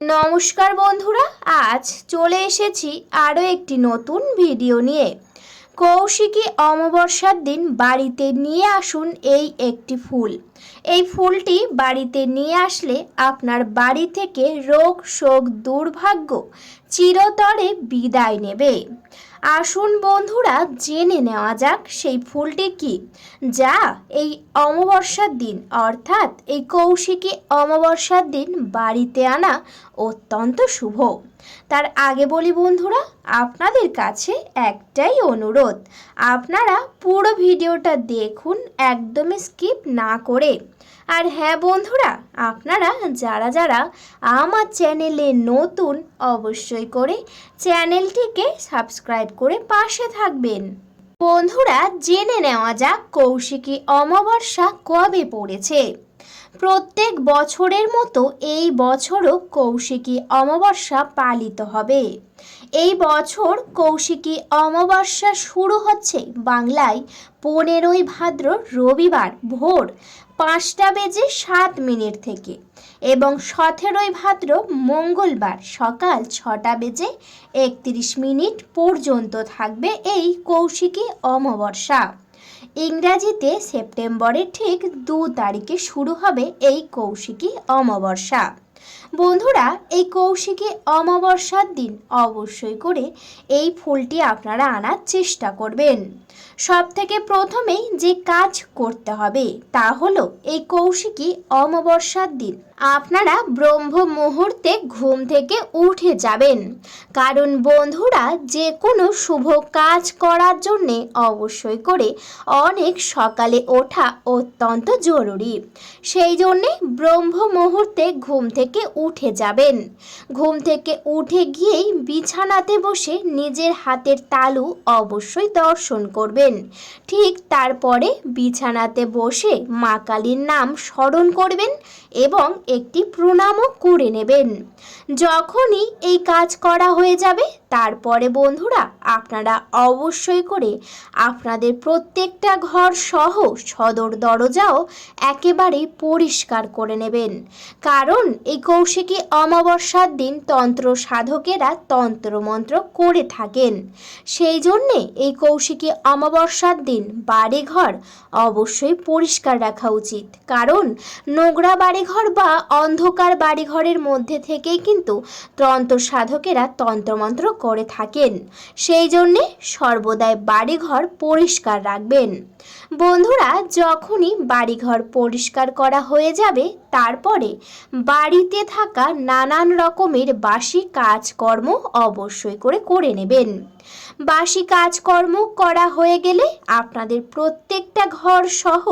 নমস্কার বন্ধুরা, আজ চলে এসেছি আরও একটি নতুন ভিডিও নিয়ে। কৌশিকী অমাবস্যার দিন বাড়িতে নিয়ে আসুন এই একটি ফুল। এই ফুলটি বাড়িতে নিয়ে আসলে আপনার বাড়ি থেকে রোগ, শোক, দুর্ভাগ্য চিরতরে বিদায় নেবে। আসুন বন্ধুরা, জেনে নেওয়া যাক সেই ফুলটি কি? যা এই অমাবস্যার দিন, অর্থাৎ এই কৌশিকী অমাবস্যার দিন বাড়িতে আনা অত্যন্ত শুভ। তার আগে বলি বন্ধুরা, আপনাদের কাছে একটাই অনুরোধ, আপনারা পুরো ভিডিওটা দেখুন, একদমই স্কিপ না করে আর হ্যাঁ বন্ধুরা, আপনারা যারা যারা আমার চ্যানেলে নতুন, অবশ্যই করে চ্যানেলটিকে সাবস্ক্রাইব করে পাশে থাকবেন। বন্ধুরা, জেনে নেওয়া যাক কৌশিকী অমাবস্যা কবে পড়েছে। প্রত্যেক বছরের মতো এই বছরও কৌশিকী অমাবস্যা পালিত হবে। এই বছর কৌশিকী অমাবস্যা শুরু হচ্ছে। বাংলায় পনেরোই ভাদ্র রবিবার ভোর পাঁচটা বেজে সাত মিনিট থেকে এবং সতেরোই ভাদ্র মঙ্গলবার সকাল ছটা বেজে একত্রিশ মিনিট পর্যন্ত থাকবে এই কৌশিকী অমাবস্যা। ইংরাজিতে সেপ্টেম্বরের ঠিক দু তারিখে শুরু হবে এই কৌশিকী অমাবস্যা। বন্ধুরা, এই কৌশিকী অমাবস্যার দিন অবশ্যই করে এই ফুলটি আপনারা আনার চেষ্টা করবেন। সব থেকে প্রথমেই যে কাজ করতে হবে তা হলো এই কৌশিকী অমাবস্যার দিন আপনারা ব্রহ্ম মুহূর্তে ঘুম থেকে উঠে যাবেন। কারণ বন্ধুরা যে কোনো শুভ কাজ করার জন্যে অবশ্যই করে অনেক সকালে ওঠা অত্যন্ত জরুরি। সেই জন্যে ব্রহ্ম মুহূর্তে ঘুম থেকে উঠে যাবেন। ঘুম থেকে উঠে গিয়েই বিছানাতে বসে নিজের হাতের তালু অবশ্যই দর্শন করবেন। ঠিক তারপরে বিছানাতে বসে মা কালীর নাম স্মরণ করবেন এবং একটি প্রণামও করে নেবেন। যখনই এই কাজ করা হয়ে যাবে, তারপরে বন্ধুরা, আপনারা অবশ্যই করে আপনাদের প্রত্যেকটা ঘর সহ সদর দরজাও একেবারে পরিষ্কার করে নেবেন। কারণ এই কৌশিকী অমাবস্যার দিন তন্ত্র সাধকেরা তন্ত্রমন্ত্র করে থাকেন। সেই জন্যে এই কৌশিকী অমাবস্যার দিন বাড়িঘর অবশ্যই পরিষ্কার রাখা উচিত। কারণ নোংরা বাড়িঘর বা অন্ধকার বাড়িঘরের মধ্যে থেকেই কিন্তু তন্ত্র সাধকেরা তন্ত্রমন্ত্র করে থাকেন। সেই জন্যে সর্বদাই বাড়িঘর পরিষ্কার রাখবেন। বন্ধুরা, যখনই বাড়িঘর পরিষ্কার করা হয়ে যাবে, তারপরে বাড়িতে থাকা নানান রকমের বাসি কাজকর্ম অবশ্যই করে করে নেবেন। বাসি কাজকর্ম করা হয়ে গেলে আপনাদের প্রত্যেকটা ঘর সহ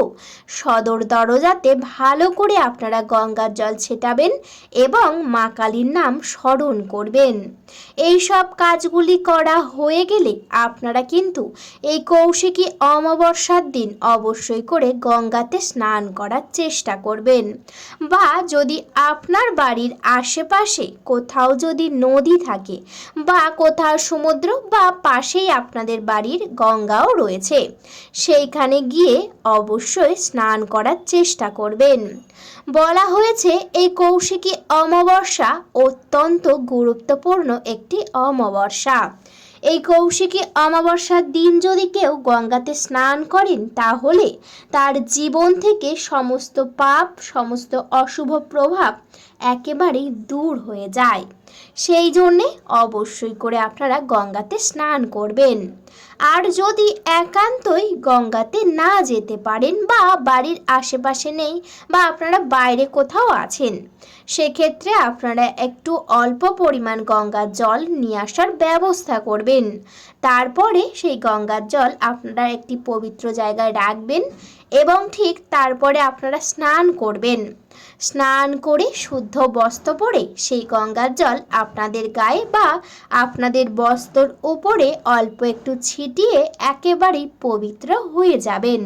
সদর দরজাতে ভালো করে আপনারা গঙ্গার জল ছেটাবেন এবং মা কালীর নাম স্মরণ করবেন। এই সব কাজগুলি করা হয়ে গেলে আপনারা কিন্তু এই কৌশিকী অমাবস্যার দিন অবশ্যই করে গঙ্গাতে স্নান করার চেষ্টা করবেন বা যদি আপনার বাড়ির আশেপাশে কোথাও যদি নদী থাকে বা কোথাও সমুদ্র বা পাশেই আপনাদের বাড়ির গঙ্গাও রয়েছে। সেইখানে গিয়ে অবশ্যই স্নান করার চেষ্টা করবেন। বলা হয়েছে, এই কৌশিকী অমাবস্যা অত্যন্ত গুরুত্বপূর্ণ একটি অমাবস্যা। এই কৌশিকী অমাবস্যার দিন যদি কেউ গঙ্গাতে স্নান করেন, তাহলে তার জীবন থেকে সমস্ত পাপ, সমস্ত অশুভ প্রভাব একেবারেই দূর হয়ে যায়। সেই জন্যে অবশ্যই করে আপনারা গঙ্গাতে স্নান করবেন। আর যদি একান্তই গঙ্গাতে না যেতে পারেন বা বাড়ির আশেপাশে নেই বা আপনারা বাইরে কোথাও আছেন, সেক্ষেত্রে আপনারা একটু অল্প পরিমাণ গঙ্গার জল নিয়ে আসার ব্যবস্থা করবেন। তারপরে সেই গঙ্গার জল আপনারা একটি পবিত্র জায়গায় রাখবেন এবং ঠিক তারপরে আপনারা স্নান করবেন। স্নান করে শুদ্ধ বস্ত্র পরে সেই গঙ্গার জল আপনাদের গায়ে বা আপনাদের বস্ত্রর উপরে অল্প একটু ছিটিয়ে একেবারেই পবিত্র হয়ে যাবেন।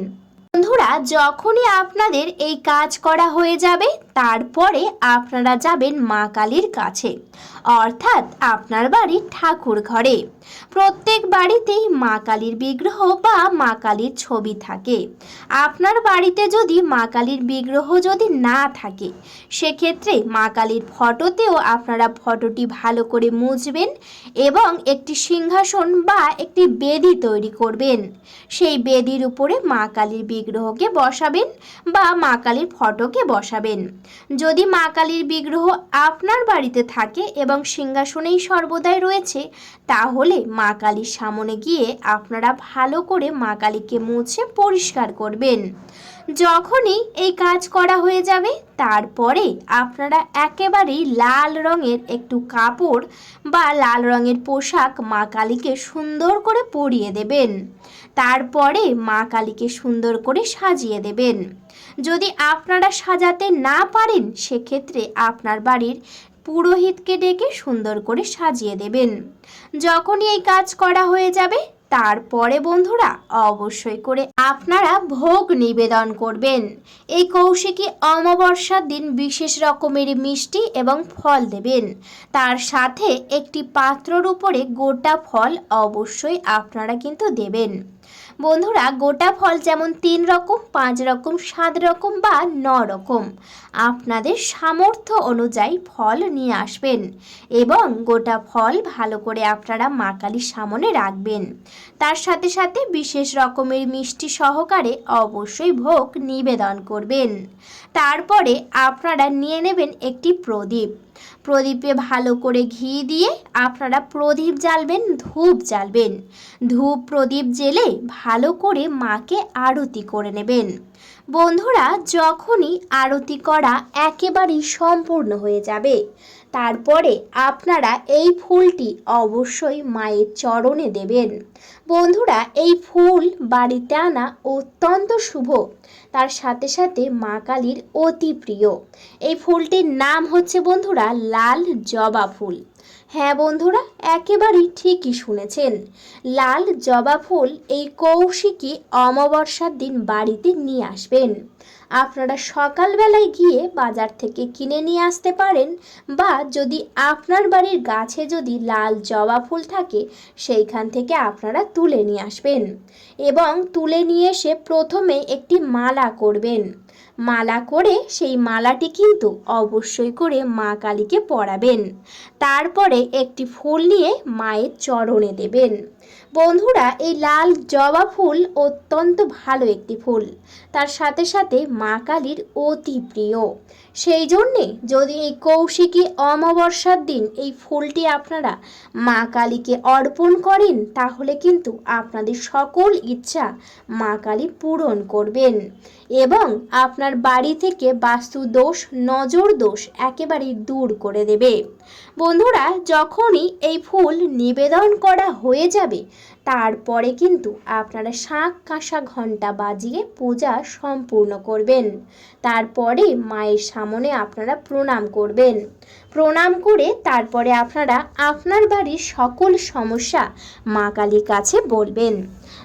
বন্ধুরা, যখনই আপনাদের এই কাজ করা হয়ে যাবে, তারপরে আপনারা যাবেন মা কালীর কাছে, অর্থাৎ আপনার বাড়ির ঠাকুর ঘরে। প্রত্যেক বাড়িতেই মা কালীর বিগ্রহ বা মা কালীর ছবি থাকে। আপনার বাড়িতে যদি মা কালীর বিগ্রহ যদি না থাকে, সেক্ষেত্রে মা কালীর ফটোতেও আপনারা ফটোটি ভালো করে মুছবেন এবং একটি সিংহাসন বা একটি বেদি তৈরি করবেন। সেই বেদির উপরে মা কালীর বিগ্রহকে বসাবেন বা মা কালীর ফটোকে বসাবেন। যদি মা কালীর বিগ্রহ আপনার বাড়িতে থাকে এবং সিংহাসনেই সর্বদাই রয়েছে, তাহলে মা কালীর সামনে গিয়ে আপনারা ভালো করে মা কালীকে মুছে পরিষ্কার করবেন। যখনই এই কাজ করা হয়ে যাবে, তারপরে আপনারা একেবারেই লাল রঙের একটু কাপড় বা লাল রঙের পোশাক মা কালীকে সুন্দর করে পরিয়ে দেবেন। তারপরে মা কালীকে সুন্দর করে সাজিয়ে দেবেন। যদি আপনারা সাজাতে না পারেন, সেক্ষেত্রে আপনার বাড়ির পুরোহিতকে ডেকে সুন্দর করে সাজিয়ে দেবেন। যখনই এই কাজ করা হয়ে যাবে তারপরে বন্ধুরা অবশ্যই করে আপনারা ভোগ নিবেদন করবেন। এই কৌশিকী অমাবস্যার দিন বিশেষ রকমের মিষ্টি এবং ফল দেবেন। তার সাথে একটি পাত্রর উপরে গোটা ফল অবশ্যই আপনারা কিন্তু দেবেন। বন্ধুরা, গোটা ফল যেমন তিন রকম, পাঁচ রকম, সাত রকম বা ন রকম। আপনাদের সামর্থ্য অনুযায়ী ফল নিয়ে আসবেন এবং গোটা ফল ভালো করে আপনারা মা কালীর সামনে রাখবেন। তার সাথে সাথে বিশেষ রকমের মিষ্টি সহকারে অবশ্যই ভোগ নিবেদন করবেন। তারপরে আপনারা নিয়ে নেবেন একটি প্রদীপ। প্রদীপে ভালো করে ঘি দিয়ে আপনারা প্রদীপ জ্বালবেন, ধূপ জ্বালবেন। ধূপ, প্রদীপ জেলে ভালো করে মাকে আরতি করে নেবেন। বন্ধুরা, যখনই আরতি করা একেবারেই সম্পূর্ণ হয়ে যাবে, তারপরে আপনারা এই ফুলটি অবশ্যই মায়ের চরণে দেবেন। বন্ধুরা, এই ফুল বাড়িতে আনা অত্যন্ত শুভ। তার সাথে সাথে মা কালীর অতি প্রিয়। এই ফুলটির নাম হচ্ছে বন্ধুরা লাল জবা ফুল। হ্যাঁ বন্ধুরা, একেবারেই ঠিকই শুনেছেন। লাল জবা ফুল এই কৌশিকী অমাবস্যার দিন বাড়িতে নিয়ে আসবেন। আপনারা সকালবেলায় গিয়ে বাজার থেকে কিনে নিয়ে আসতে পারেন বা যদি আপনার বাড়ির গাছে যদি লাল জবা ফুল থাকে, সেইখান থেকে আপনারা তুলে নিয়ে আসবেন। এবং তুলে নিয়ে এসে প্রথমে একটি মালা করবেন। মালা করে সেই মালাটি কিন্তু অবশ্যই করে মা কালীকে পরাবেন। তারপরে একটি ফুল নিয়ে মায়ের চরণে দেবেন। বন্ধুরা, এই লাল জবা ফুল অত্যন্ত ভালো একটি ফুল। তার সাথে সাথে মা কালীর অতি প্রিয়। সেই জন্যে যদি এই কৌশিকী অমাবস্যার দিন এই ফুলটি আপনারা মা কালীকে অর্পণ করেন, তাহলে কিন্তু আপনাদের সকল ইচ্ছা মা কালী পূরণ করবেন। এবং আপনার বাড়ি থেকে বাস্তু দোষ নজর দোষ একেবারেই দূর করে দেবে। বন্ধুরা, যখনই এই ফুল নিবেদন করা হয়ে যাবে তারপরে কিন্তু আপনারা শাঁখ কাঁসা ঘণ্টা বাজিয়ে পূজা সম্পূর্ণ করবেন। তারপরে মায়ের সামনে আপনারা প্রণাম করবেন। প্রণাম করে তারপরে আপনারা আপনার বাড়ির সকল সমস্যা মা কালীর কাছে বলবেন।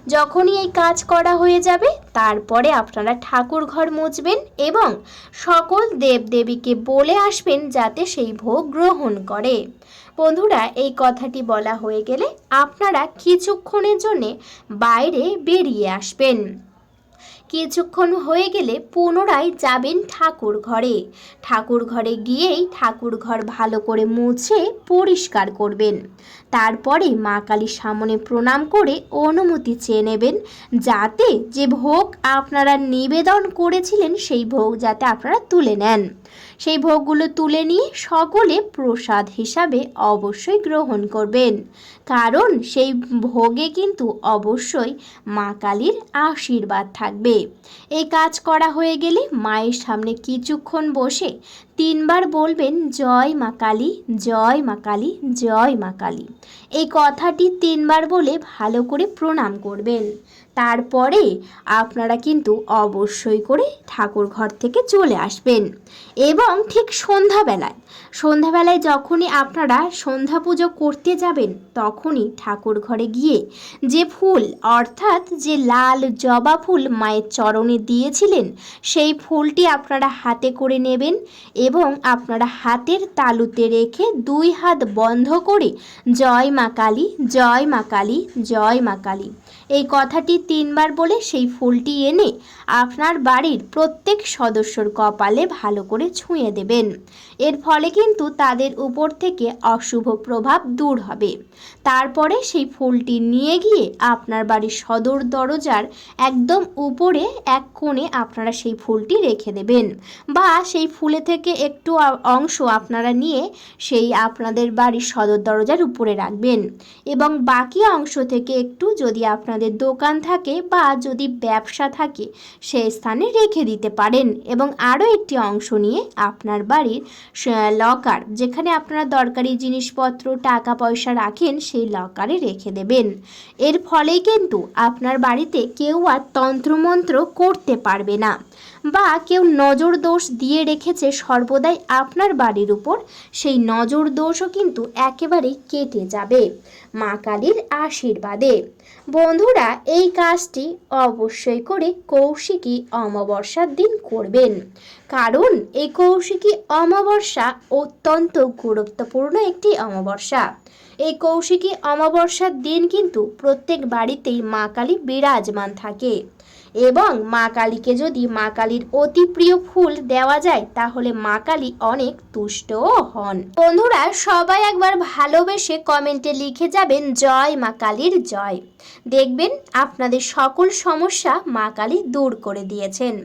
যখনই এই কাজ করা হয়ে যাবে, তারপরে আপনারা ঠাকুর ঘর মুছবেন এবং সকল দেবদেবীকে বলে আসবেন যাতে সেই ভোগ গ্রহণ করে। বন্ধুরা, এই কথাটি বলা হয়ে গেলে আপনারা কিছুক্ষণের জন্যে বাইরে বেরিয়ে আসবেন। কিছুক্ষণ হয়ে গেলে পুনরায় যাবেন ঠাকুর ঘরে। ঠাকুর ঘরে গিয়েই ঠাকুর ঘর ভালো করে মুছে পরিষ্কার করবেন। তারপরে মা কালীর সামনে প্রণাম করে অনুমতি চেয়ে নেবেন, যাতে যে ভোগ আপনারা নিবেদন করেছিলেন, সেই ভোগ যাতে আপনারা তুলে নেন। সেই ভোগগুলো তুলে নিয়ে সকলে প্রসাদ হিসাবে অবশ্যই গ্রহণ করবেন। কারণ সেই ভোগে কিন্তু অবশ্যই মা কালীর আশীর্বাদ থাকবে। এই কাজ করা হয়ে গেলে মায়ের সামনে কিছুক্ষণ বসে তিনবার বলবেন, জয় মা কালী, জয় মা কালী, জয় মা কালী। এই কথাটি তিনবার বলে ভালো করে প্রণাম করবেন। তারপরে আপনারা কিন্তু অবশ্যই করে ঠাকুর ঘর থেকে চলে আসবেন। এবং ঠিক সন্ধ্যাবেলায় সন্ধ্যাবেলায় যখনই আপনারা সন্ধ্যা পুজো করতে যাবেন, তখনই ঠাকুর ঘরে গিয়ে যে ফুল, অর্থাৎ যে লাল জবা ফুল মায়ের চরণে দিয়েছিলেন, সেই ফুলটি আপনারা হাতে করে নেবেন এবং আপনারা হাতের তালুতে রেখে দুই হাত বন্ধ করে জয় মা কালী, জয় মা কালী, জয় মা কালী এই কথাটি তিনবার বলে সেই ফুলটি এনে আপনার বাড়ির প্রত্যেক সদস্যর কপালে ভালো করে ছুঁয়ে দেবেন। এর ফলে কিন্তু তাদের উপর থেকে অশুভ প্রভাব দূর হবে। তারপরে সেই ফুলটি নিয়ে গিয়ে আপনার বাড়ির সদর দরজার একদম উপরে এক কোণে আপনারা সেই ফুলটি রেখে দেবেন বা সেই ফুলে থেকে একটু অংশ আপনারা নিয়ে সেই আপনাদের বাড়ির সদর দরজার উপরে রাখবেন এবং বাকি অংশ থেকে একটু যদি আপনাদের দোকান থাকে বা যদি ব্যবসা থাকে সেই স্থানে রেখে দিতে পারেন। এবং আরও একটি অংশ নিয়ে আপনার বাড়ির লকার, যেখানে আপনারা দরকারি জিনিসপত্র টাকা পয়সা রাখেন, সেই লকারে রেখে দেবেন। এর ফলেই কিন্তু আপনার বাড়িতে কেউ আর তন্ত্রমন্ত্র করতে পারবে না। বা কেউ নজর দোষ দিয়ে রেখেছে সর্বদাই আপনার বাড়ির উপর, সেই নজর দোষও কিন্তু একেবারেই কেটে যাবে। মা কালীর আশীর্বাদে। বন্ধুরা, এই কাজটি অবশ্যই করে কৌশিকী অমাবস্যার দিন করবেন। কারণ, এই কৌশিকী অমাবস্যা অত্যন্ত গুরুত্বপূর্ণ একটি অমাবস্যা। এই কৌশিকী অমাবস্যার দিন কিন্তু প্রত্যেক বাড়িতেই মা কালী বিরাজমান থাকে। এবং মা কালীকে যদি মা কালীর অতি প্রিয় ফুল দেওয়া যায়, তাহলে মা কালী অনেক তুষ্টও হন। বন্ধুরা, সবাই একবার ভালোবেসে কমেন্টে লিখে যাবেন, জয় মা কালীর জয়। দেখবেন আপনাদের সকল সমস্যা মা কালী দূর করে দিয়েছেন।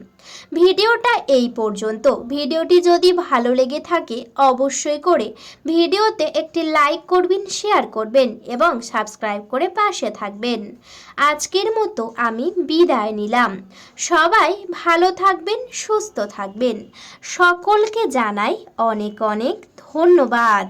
ভিডিওটা এই পর্যন্ত। ভিডিওটি যদি ভালো লেগে থাকে, অবশ্যই করে ভিডিওতে একটি লাইক করবেন, শেয়ার করবেন এবং সাবস্ক্রাইব করে পাশে থাকবেন। আজকের মতো আমি বিদায় নিলাম। সবাই ভালো থাকবেন সুস্থ থাকবেন। সকলকে জানাই অনেক অনেক ধন্যবাদ।